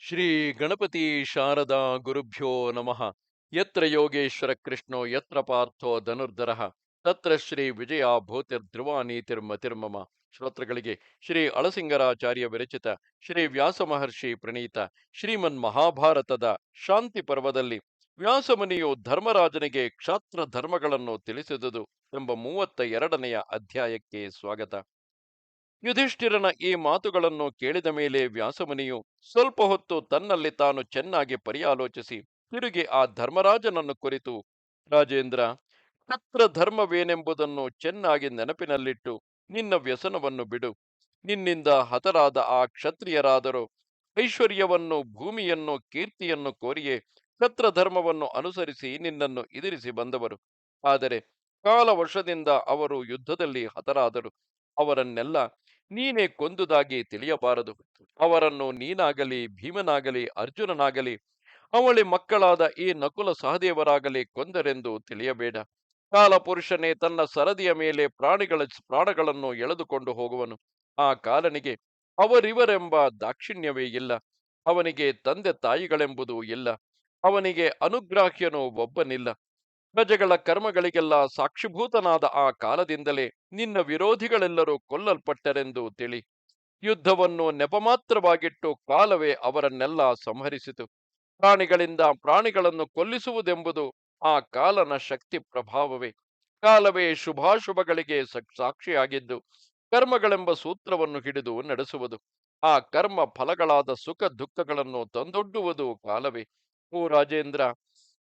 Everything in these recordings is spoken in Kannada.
ಶ್ರೀ ಗಣಪತಿ ಶಾರದಾ ಗುರುಭ್ಯೋ ನಮಃ. ಯತ್ರ ಯೋಗೇಶ್ವರ ಕೃಷ್ಣೋ, ಯತ್ರ ಪಾರ್ಥೋ ಧನುರ್ಧರ. ತತ್ರ ಶ್ರೀ ವಿಜಯ ಭೂತಿರ್ಧ್ರುವಾನೀತಿರ್ಮ ನೀತಿರ್ಮತಿರ್ಮಮ ಶ್ರೋತ್ರಗಳಿಗೆ ಶ್ರೀ ಅಳಸಿಂಗರಾಚಾರ್ಯ ವಿರಚಿತ ಶ್ರೀ ವ್ಯಾಸ ಮಹರ್ಷಿ ಪ್ರಣೀತ ಶ್ರೀಮನ್ ಮಹಾಭಾರತದ ಶಾಂತಿ ಪರ್ವದಲ್ಲಿ ವ್ಯಾಸಮುನಿಯು ಧರ್ಮರಾಜನಿಗೆ ಕ್ಷಾತ್ರ ಧರ್ಮಗಳನ್ನು ತಿಳಿಸಿದುದು ಎಂಬ ಮೂವತ್ತ ಎರಡನೆಯ ಅಧ್ಯಾಯಕ್ಕೆ ಸ್ವಾಗತ. ಯುಧಿಷ್ಠಿರನ ಈ ಮಾತುಗಳನ್ನು ಕೇಳಿದ ಮೇಲೆ ವ್ಯಾಸಮುನಿಯು ಸ್ವಲ್ಪ ಹೊತ್ತು ತನ್ನಲ್ಲಿ ತಾನು ಚೆನ್ನಾಗಿ ಪರ್ಯಾಲೋಚಿಸಿ, ತಿರುಗಿ ಆ ಧರ್ಮರಾಜನನ್ನು ಕುರಿತು, ರಾಜೇಂದ್ರ ಕ್ಷತ್ರ ಧರ್ಮವೇನೆಂಬುದನ್ನು ಚೆನ್ನಾಗಿ ನೆನಪಿನಲ್ಲಿಟ್ಟು ನಿನ್ನ ವ್ಯಸನವನ್ನು ಬಿಡು. ನಿನ್ನಿಂದ ಹತರಾದ ಆ ಕ್ಷತ್ರಿಯರಾದರೂ ಐಶ್ವರ್ಯವನ್ನು, ಭೂಮಿಯನ್ನು, ಕೀರ್ತಿಯನ್ನು ಕೋರಿಯೇ ಕ್ಷತ್ರ ಧರ್ಮವನ್ನು ಅನುಸರಿಸಿ ನಿನ್ನನ್ನು ಎದುರಿಸಿ ಬಂದವರು. ಆದರೆ ಕಾಲ ಅವರು ಯುದ್ಧದಲ್ಲಿ ಹತರಾದರು. ಅವರನ್ನೆಲ್ಲ ನೀನೇ ಕೊಂದುದಾಗಿ ತಿಳಿಯಬಾರದು. ಅವರನ್ನು ನೀನಾಗಲಿ, ಭೀಮನಾಗಲಿ, ಅರ್ಜುನನಾಗಲಿ, ಅವಳಿ ಮಕ್ಕಳಾದ ಈ ನಕುಲ ಸಹದೇವರಾಗಲಿ ಕೊಂದರೆಂದು ತಿಳಿಯಬೇಡ. ಕಾಲಪುರುಷನೇ ತನ್ನ ಸರದಿಯ ಮೇಲೆ ಪ್ರಾಣಿಗಳ, ಪ್ರಾಣಗಳನ್ನು ಎಳೆದುಕೊಂಡು ಹೋಗುವನು. ಆ ಕಾಲನಿಗೆ ಅವರಿವರೆಂಬ ದಾಕ್ಷಿಣ್ಯವೇ ಇಲ್ಲ. ಅವನಿಗೆ ತಂದೆ ತಾಯಿಗಳೆಂಬುದು ಇಲ್ಲ. ಅವನಿಗೆ ಅನುಗ್ರಾಹ್ಯನು ಒಬ್ಬನಿಲ್ಲ. ಪ್ರಜೆಗಳ ಕರ್ಮಗಳಿಗೆಲ್ಲ ಸಾಕ್ಷಿಭೂತನಾದ ಆ ಕಾಲದಿಂದಲೇ ನಿನ್ನ ವಿರೋಧಿಗಳೆಲ್ಲರೂ ಕೊಲ್ಲಲ್ಪಟ್ಟರೆಂದು ತಿಳಿ. ಯುದ್ಧವನ್ನು ನೆಪಮಾತ್ರವಾಗಿಟ್ಟು ಕಾಲವೇ ಅವರನ್ನೆಲ್ಲ ಸಂಹರಿಸಿತು. ಪ್ರಾಣಿಗಳಿಂದ ಪ್ರಾಣಿಗಳನ್ನು ಕೊಲ್ಲಿಸುವುದೆಂಬುದು ಆ ಕಾಲನ ಶಕ್ತಿ ಪ್ರಭಾವವೇ. ಕಾಲವೇ ಶುಭಾಶುಭಗಳಿಗೆ ಸಾಕ್ಷಿಯಾಗಿದ್ದು ಕರ್ಮಗಳೆಂಬ ಸೂತ್ರವನ್ನು ಹಿಡಿದು ನಡೆಸುವುದು. ಆ ಕರ್ಮ ಫಲಗಳಾದ ಸುಖ ದುಃಖಗಳನ್ನು ತಂದೊಡ್ಡುವುದು ಕಾಲವೇ. ಓ ರಾಜೇಂದ್ರ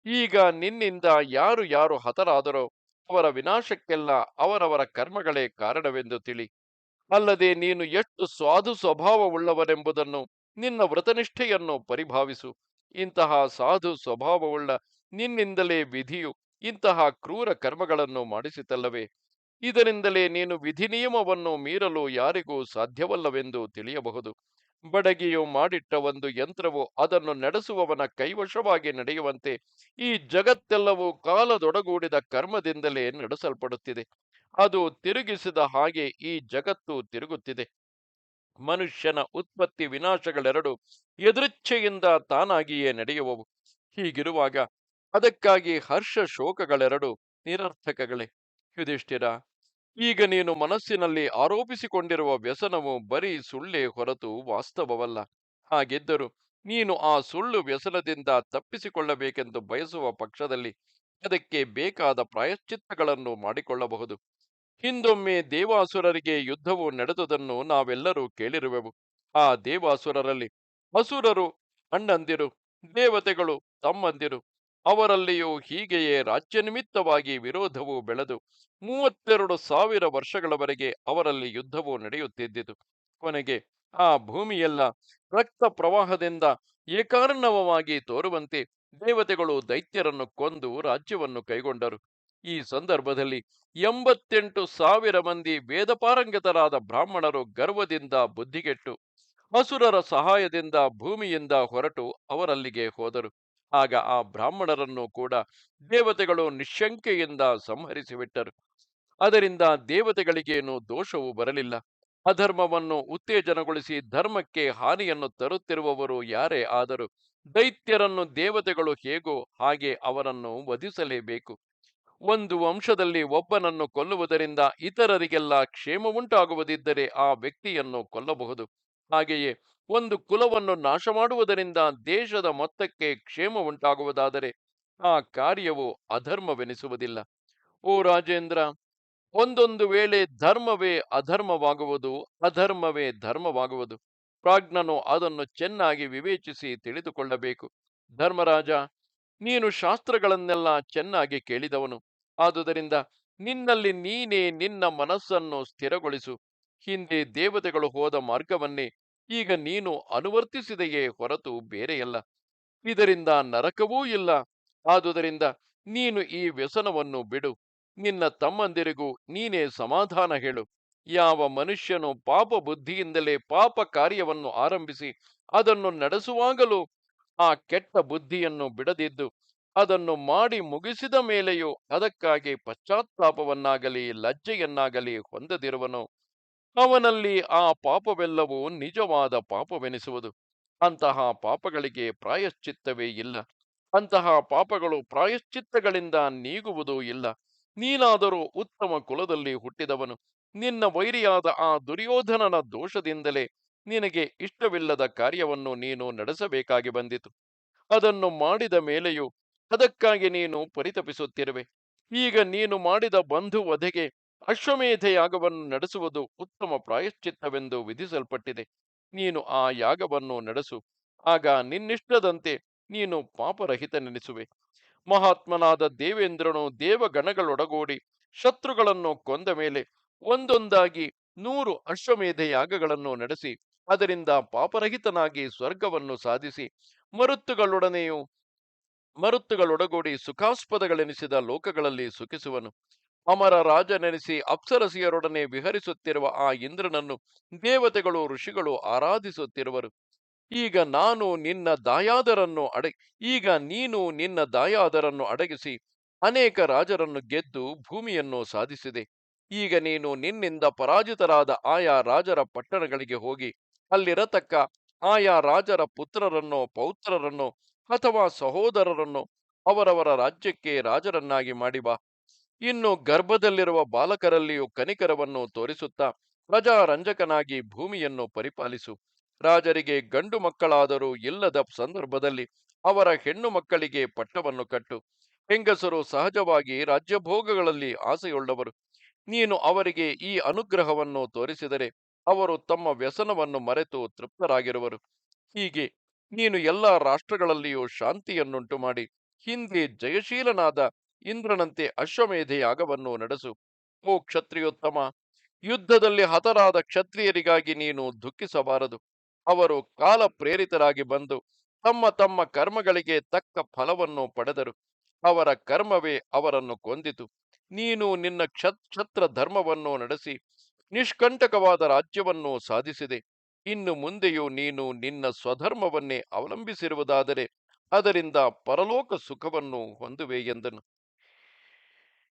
ಈಗ ನಿನ್ನಿಂದ ಯಾರು ಯಾರು ಹತರಾದರೋ ಅವರ ವಿನಾಶಕ್ಕೆಲ್ಲ ಅವರವರ ಕರ್ಮಗಳೇ ಕಾರಣವೆಂದು ತಿಳಿ. ಅಲ್ಲದೆ ನೀನು ಎಷ್ಟು ಸ್ವಾಧು ಸ್ವಭಾವವುಳ್ಳವರೆಂಬುದನ್ನು ನಿನ್ನ ವ್ರತನಿಷ್ಠೆಯನ್ನು ಪರಿಭಾವಿಸು. ಇಂತಹ ಸಾಧು ಸ್ವಭಾವವುಳ್ಳ ನಿನ್ನಿಂದಲೇ ವಿಧಿಯು ಇಂತಹ ಕ್ರೂರ ಕರ್ಮಗಳನ್ನು ಮಾಡಿಸಿತಲ್ಲವೇ? ಇದರಿಂದಲೇ ನೀನು ವಿಧಿ ನಿಯಮವನ್ನು ಮೀರಲು ಯಾರಿಗೂ ಸಾಧ್ಯವಲ್ಲವೆಂದು ತಿಳಿಯಬಹುದು. ಬಡಗಿಯು ಮಾಡಿಟ್ಟ ಒಂದು ಯಂತ್ರವು ಅದನ್ನು ನಡೆಸುವವನ ಕೈವಶವಾಗಿ ನಡೆಯುವಂತೆ ಈ ಜಗತ್ತೆಲ್ಲವೂ ಕಾಲದೊಡಗೂಡಿದ ಕರ್ಮದಿಂದಲೇ ನಡೆಸಲ್ಪಡುತ್ತಿದೆ. ಅದು ತಿರುಗಿಸಿದ ಹಾಗೆ ಈ ಜಗತ್ತು ತಿರುಗುತ್ತಿದೆ. ಮನುಷ್ಯನ ಉತ್ಪತ್ತಿ ವಿನಾಶಗಳೆರಡು ಎದುರುಚ್ಛೆಯಿಂದ ತಾನಾಗಿಯೇ ನಡೆಯುವವು. ಹೀಗಿರುವಾಗ ಅದಕ್ಕಾಗಿ ಹರ್ಷ ಶೋಕಗಳೆರಡು ನಿರರ್ಥಕಗಳೇ. ಯುಧಿಷ್ಠಿರ ಈಗ ನೀನು ಮನಸ್ಸಿನಲ್ಲಿ ಆರೋಪಿಸಿಕೊಂಡಿರುವ ವ್ಯಸನವು ಬರೀ ಸುಳ್ಳೇ ಹೊರತು ವಾಸ್ತವವಲ್ಲ. ಹಾಗಿದ್ದರೂ ನೀನು ಆ ಸುಳ್ಳು ವ್ಯಸನದಿಂದ ತಪ್ಪಿಸಿಕೊಳ್ಳಬೇಕೆಂದು ಬಯಸುವ ಪಕ್ಷದಲ್ಲಿ ಅದಕ್ಕೆ ಬೇಕಾದ ಪ್ರಾಯಶ್ಚಿತ್ತಗಳನ್ನು ಮಾಡಿಕೊಳ್ಳಬಹುದು. ಹಿಂದೊಮ್ಮೆ ದೇವಾಸುರರಿಗೆ ಯುದ್ಧವು ನಡೆದುದನ್ನು ನಾವೆಲ್ಲರೂ ಕೇಳಿರುವೆವು. ಆ ದೇವಾಸುರರಲ್ಲಿ ಅಸುರರು ಅಣ್ಣಂದಿರು, ದೇವತೆಗಳು ತಮ್ಮಂದಿರು ಅವರಲ್ಲಿಯೂ ಹೀಗೆಯೇ ರಾಜ್ಯ ನಿಮಿತ್ತವಾಗಿ ವಿರೋಧವು ಬೆಳೆದು ಮೂವತ್ತೆರಡು ಸಾವಿರ ವರ್ಷಗಳವರೆಗೆ ಅವರಲ್ಲಿ ಯುದ್ಧವು ನಡೆಯುತ್ತಿದ್ದಿತು. ಕೊನೆಗೆ ಆ ಭೂಮಿಯೆಲ್ಲ ರಕ್ತ ಪ್ರವಾಹದಿಂದ ಏಕಾರ್ಣವವಾಗಿ ತೋರುವಂತೆ ದೇವತೆಗಳು ದೈತ್ಯರನ್ನು ಕೊಂದು ರಾಜ್ಯವನ್ನು ಕೈಗೊಂಡರು. ಈ ಸಂದರ್ಭದಲ್ಲಿ ಎಂಬತ್ತೆಂಟು ಸಾವಿರ ಮಂದಿ ವೇದಪಾರಂಗತರಾದ ಬ್ರಾಹ್ಮಣರು ಗರ್ವದಿಂದ ಬುದ್ಧಿಗೆಟ್ಟು, ಅಸುರರ ಸಹಾಯದಿಂದ ಭೂಮಿಯಿಂದ ಹೊರಟು ಅವರಲ್ಲಿಗೆ ಹೋದರು. ಆಗ ಆ ಬ್ರಾಹ್ಮಣರನ್ನು ಕೂಡ ದೇವತೆಗಳು ನಿಶಂಕೆಯಿಂದ ಸಂಹರಿಸಿಬಿಟ್ಟರು. ಅದರಿಂದ ದೇವತೆಗಳಿಗೇನು ದೋಷವೂ ಬರಲಿಲ್ಲ. ಅಧರ್ಮವನ್ನು ಉತ್ತೇಜನಗೊಳಿಸಿ ಧರ್ಮಕ್ಕೆ ಹಾನಿಯನ್ನು ತರುತ್ತಿರುವವರು ಯಾರೇ ಆದರೂ ದೈತ್ಯರನ್ನು ದೇವತೆಗಳು ಹೇಗೋ ಹಾಗೆ ಅವರನ್ನು ವಧಿಸಲೇಬೇಕು. ಒಂದು ವಂಶದಲ್ಲಿ ಒಬ್ಬನನ್ನು ಕೊಲ್ಲುವುದರಿಂದ ಇತರರಿಗೆಲ್ಲ ಕ್ಷೇಮವುಂಟಾಗುವುದಿದ್ದರೆ ಆ ವ್ಯಕ್ತಿಯನ್ನು ಕೊಲ್ಲಬಹುದು. ಹಾಗೆಯೇ ಒಂದು ಕುಲವನ್ನು ನಾಶ ಮಾಡುವುದರಿಂದ ದೇಶದ ಮೊತ್ತಕ್ಕೆ ಕ್ಷೇಮ ಉಂಟಾಗುವುದಾದರೆ ಆ ಕಾರ್ಯವು ಅಧರ್ಮವೆನಿಸುವುದಿಲ್ಲ. ಓ ರಾಜೇಂದ್ರ, ಒಂದೊಂದು ವೇಳೆ ಧರ್ಮವೇ ಅಧರ್ಮವಾಗುವುದು, ಅಧರ್ಮವೇ ಧರ್ಮವಾಗುವುದು. ಪ್ರಾಜ್ಞನು ಅದನ್ನು ಚೆನ್ನಾಗಿ ವಿವೇಚಿಸಿ ತಿಳಿದುಕೊಳ್ಳಬೇಕು. ಧರ್ಮರಾಜ, ನೀನು ಶಾಸ್ತ್ರಗಳನ್ನೆಲ್ಲ ಚೆನ್ನಾಗಿ ಕೇಳಿದವನು. ಆದುದರಿಂದ ನಿನ್ನಲ್ಲಿ ನೀನೇ ನಿನ್ನ ಮನಸ್ಸನ್ನು ಸ್ಥಿರಗೊಳಿಸು. ಹಿಂದೆ ದೇವತೆಗಳು ಹೋದ ಮಾರ್ಗವನ್ನೇ ಈಗ ನೀನು ಅನುವರ್ತಿಸಿದೆಯೇ ಹೊರತು ಬೇರೆಯಲ್ಲ. ಇದರಿಂದ ನರಕವೂ ಇಲ್ಲ. ಆದುದರಿಂದ ನೀನು ಈ ವ್ಯಸನವನ್ನು ಬಿಡು. ನಿನ್ನ ತಮ್ಮಂದಿರಿಗೂ ನೀನೇ ಸಮಾಧಾನ ಹೇಳು. ಯಾವ ಮನುಷ್ಯನು ಪಾಪ ಬುದ್ಧಿಯಿಂದಲೇ ಪಾಪ ಕಾರ್ಯವನ್ನು ಆರಂಭಿಸಿ ಅದನ್ನು ನಡೆಸುವಾಗಲೂ ಆ ಕೆಟ್ಟ ಬುದ್ಧಿಯನ್ನು ಬಿಡದಿದ್ದು, ಅದನ್ನು ಮಾಡಿ ಮುಗಿಸಿದ ಮೇಲೆಯೂ ಅದಕ್ಕಾಗಿ ಪಶ್ಚಾತ್ತಾಪವನ್ನಾಗಲಿ, ಲಜ್ಜೆಯನ್ನಾಗಲಿ ಹೊಂದದಿರುವನು. ಅವನಲ್ಲಿ ಆ ಪಾಪವೆಲ್ಲವೂ ನಿಜವಾದ ಪಾಪವೆನಿಸುವುದು. ಅಂತಹ ಪಾಪಗಳಿಗೆ ಪ್ರಾಯಶ್ಚಿತ್ತವೇ ಇಲ್ಲ. ಅಂತಹ ಪಾಪಗಳು ಪ್ರಾಯಶ್ಚಿತ್ತಗಳಿಂದ ನೀಗುವುದೂ ಇಲ್ಲ. ನೀನಾದರೂ ಉತ್ತಮ ಕುಲದಲ್ಲಿ ಹುಟ್ಟಿದವನು. ನಿನ್ನ ವೈರಿಯಾದ ಆ ದುರ್ಯೋಧನನ ದೋಷದಿಂದಲೇ ನಿನಗೆ ಇಷ್ಟವಿಲ್ಲದ ಕಾರ್ಯವನ್ನು ನೀನು ನಡೆಸಬೇಕಾಗಿ ಬಂದಿತು. ಅದನ್ನು ಮಾಡಿದ ಮೇಲೆಯೂ ಅದಕ್ಕಾಗಿ ನೀನು ಪರಿತಪಿಸುತ್ತಿರುವೆ. ಈಗ ನೀನು ಮಾಡಿದ ಬಂಧು ವಧೆಗೆ ಅಶ್ವಮೇಧ ಯಾಗವನ್ನು ನಡೆಸುವುದು ಉತ್ತಮ ಪ್ರಾಯಶ್ಚಿತ್ತವೆಂದು ವಿಧಿಸಲ್ಪಟ್ಟಿದೆ. ನೀನು ಆ ಯಾಗವನ್ನು ನಡೆಸು. ಆಗ ನಿನ್ನಿಷ್ಟದಂತೆ ನೀನು ಪಾಪರಹಿತನೆನಿಸುವೆ. ಮಹಾತ್ಮನಾದ ದೇವೇಂದ್ರನು ದೇವಗಣಗಳೊಡಗೂಡಿ ಶತ್ರುಗಳನ್ನು ಕೊಂದ ಮೇಲೆ ಒಂದೊಂದಾಗಿ ನೂರು ಅಶ್ವಮೇಧ ಯಾಗಗಳನ್ನು ನಡೆಸಿ, ಅದರಿಂದ ಪಾಪರಹಿತನಾಗಿ ಸ್ವರ್ಗವನ್ನು ಸಾಧಿಸಿ, ಮರುತ್ತುಗಳೊಡನೆಯೂ ಮರುತ್ತುಗಳೊಡಗೂಡಿ ಸುಖಾಸ್ಪದಗಳೆನಿಸಿದ ಲೋಕಗಳಲ್ಲಿ ಸುಖಿಸುವನು. ಅಮರ ರಾಜನೆನಿಸಿ ಅಪ್ಸರಸಿಯರೊಡನೆ ವಿಹರಿಸುತ್ತಿರುವ ಆ ಇಂದ್ರನನ್ನು ದೇವತೆಗಳು ಋಷಿಗಳು ಆರಾಧಿಸುತ್ತಿರುವರು. ಈಗ ನಾನು ನಿನ್ನ ದಾಯಾದರನ್ನು ಅಡ, ಈಗ ನೀನು ನಿನ್ನ ದಾಯಾದರನ್ನು ಅಡಗಿಸಿ ಅನೇಕ ರಾಜರನ್ನು ಗೆದ್ದು ಭೂಮಿಯನ್ನು ಸಾಧಿಸಿದೆ. ಈಗ ನೀನು ನಿನ್ನಿಂದ ಪರಾಜಿತರಾದ ಆಯಾ ರಾಜರ ಪಟ್ಟಣಗಳಿಗೆ ಹೋಗಿ ಅಲ್ಲಿರತಕ್ಕ ಆಯಾ ರಾಜರ ಪುತ್ರರನ್ನೋ ಪೌತ್ರರನ್ನೋ ಅಥವಾ ಸಹೋದರರನ್ನು ಅವರವರ ರಾಜ್ಯಕ್ಕೆ ರಾಜರನ್ನಾಗಿ ಮಾಡಿ ಬಾ. ಇನ್ನು ಗರ್ಭದಲ್ಲಿರುವ ಬಾಲಕರಲ್ಲಿಯೂ ಕನಿಕರವನ್ನು ತೋರಿಸುತ್ತಾ ಪ್ರಜಾರಂಜಕನಾಗಿ ಭೂಮಿಯನ್ನು ಪರಿಪಾಲಿಸು. ರಾಜರಿಗೆ ಗಂಡು ಮಕ್ಕಳಾದರೂ ಇಲ್ಲದ ಸಂದರ್ಭದಲ್ಲಿ ಅವರ ಹೆಣ್ಣು ಮಕ್ಕಳಿಗೆ ಪಟ್ಟವನ್ನು ಕಟ್ಟು. ಹೆಂಗಸರು ಸಹಜವಾಗಿ ರಾಜ್ಯಭೋಗಗಳಲ್ಲಿ ಆಸೆಯುಳ್ಳವರು. ನೀನು ಅವರಿಗೆ ಈ ಅನುಗ್ರಹವನ್ನು ತೋರಿಸಿದರೆ ಅವರು ತಮ್ಮ ವ್ಯಸನವನ್ನು ಮರೆತು ತೃಪ್ತರಾಗಿರುವರು. ಹೀಗೆ ನೀನು ಎಲ್ಲ ರಾಷ್ಟ್ರಗಳಲ್ಲಿಯೂ ಶಾಂತಿಯನ್ನುಂಟು ಮಾಡಿ ಹಿಂದೆ ಜಯಶೀಲನಾದ ಇಂದ್ರನಂತೆ ಅಶ್ವಮೇಧ ಯಾಗವನ್ನು ನಡೆಸು. ಓ ಕ್ಷತ್ರಿಯೋತ್ತಮ, ಯುದ್ಧದಲ್ಲಿ ಹತರಾದ ಕ್ಷತ್ರಿಯರಿಗಾಗಿ ನೀನು ದುಃಖಿಸಬಾರದು. ಅವರು ಕಾಲ ಪ್ರೇರಿತರಾಗಿ ಬಂದು ತಮ್ಮ ತಮ್ಮ ಕರ್ಮಗಳಿಗೆ ತಕ್ಕ ಫಲವನ್ನು ಪಡೆದರು. ಅವರ ಕರ್ಮವೇ ಅವರನ್ನು ಕೊಂದಿತು. ನೀನು ನಿನ್ನ ಕ್ಷತ್, ಕ್ಷತ್ರ ಧರ್ಮವನ್ನು ನಡೆಸಿ ನಿಷ್ಕಂಟಕವಾದ ರಾಜ್ಯವನ್ನು ಸಾಧಿಸಿದೆ. ಇನ್ನು ಮುಂದೆಯೂ ನೀನು ನಿನ್ನ ಸ್ವಧರ್ಮವನ್ನೇ ಅವಲಂಬಿಸಿರುವುದಾದರೆ ಅದರಿಂದ ಪರಲೋಕ ಸುಖವನ್ನು ಹೊಂದುವೆ ಎಂದನು.